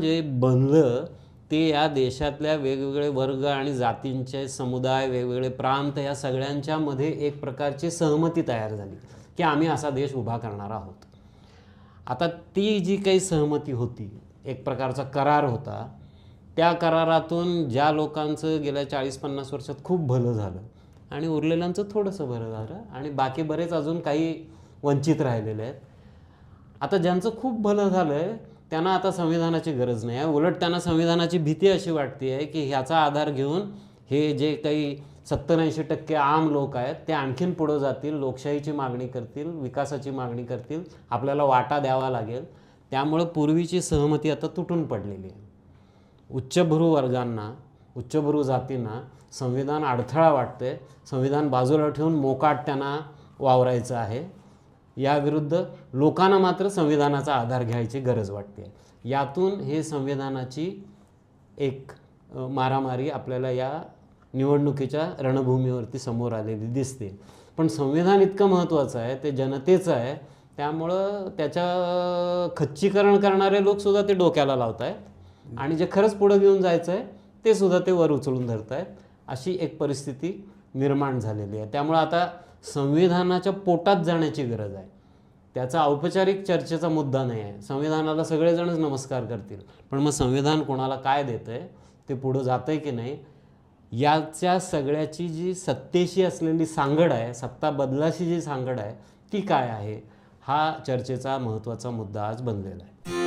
जे बनलं ते या देशातल्या वेगवेगळे वर्ग आणि जातींचे समुदाय वेगवेगळे प्रांत या सगळ्यांच्यामध्ये एक प्रकारची सहमती तयार झाली की आम्ही असा देश उभा करणार आहोत. आता ती जी काही सहमती होती एक प्रकारचा करार होता त्या करारातून ज्या लोकांचं गेल्या चाळीस पन्नास वर्षात खूप भलं झालं आणि उरलेल्यांचं थोडंसं बरं झालं आणि बाकी बरेच अजून काही वंचित राहिलेले आहेत. आता ज्यांचं खूप भलं झालं आहे त्यांना आता संविधानाची गरज नाही. आहे उलट त्यांना संविधानाची भीती अशी वाटते आहे की ह्याचा आधार घेऊन हे जे काही सत्तर ऐंशी टक्के आम लोक आहेत ते आणखीन पुढं जातील लोकशाहीची मागणी करतील विकासाची मागणी करतील आपल्याला वाटा द्यावा लागेल. त्यामुळं पूर्वीची सहमती आता तुटून पडलेली आहे. उच्चभ्रू वर्गांना उच्चभ्रू जातींना संविधान अडथळा वाटते संविधान बाजूला ठेवून मोकाट त्यांना वावरायचं आहे. याविरुद्ध लोकांना मात्र संविधानाचा आधार घ्यायची गरज वाटते. यातून हे संविधानाची एक मारामारी आपल्याला या निवडणुकीच्या रणभूमीवरती समोर आलेली दिसते. पण संविधान इतकं महत्त्वाचं आहे ते जनतेचं आहे त्यामुळं त्याच्या खच्चीकरण करणारे लोकसुद्धा ते डोक्याला लावत आहेत आणि जे खरंच पुढं घेऊन जायचं आहे ते सुद्धा ते वर उचलून धरत आहेत अशी एक परिस्थिती निर्माण झालेली आहे. त्यामुळं आता संविधानाच्या पोटात जाण्याची गरज आहे. त्याचा औपचारिक चर्चेचा मुद्दा नाही आहे. संविधानाला सगळेजणच नमस्कार करतील. पण मग संविधान कोणाला काय देतं आहे ते पुढं जातं आहे की नाही याच्या सगळ्याची जी सत्तेशी असलेली सांगड आहे सत्ता बदलाशी जी सांगड आहे ती काय आहे हा चर्चेचा महत्त्वाचा मुद्दा आज बनलेला आहे.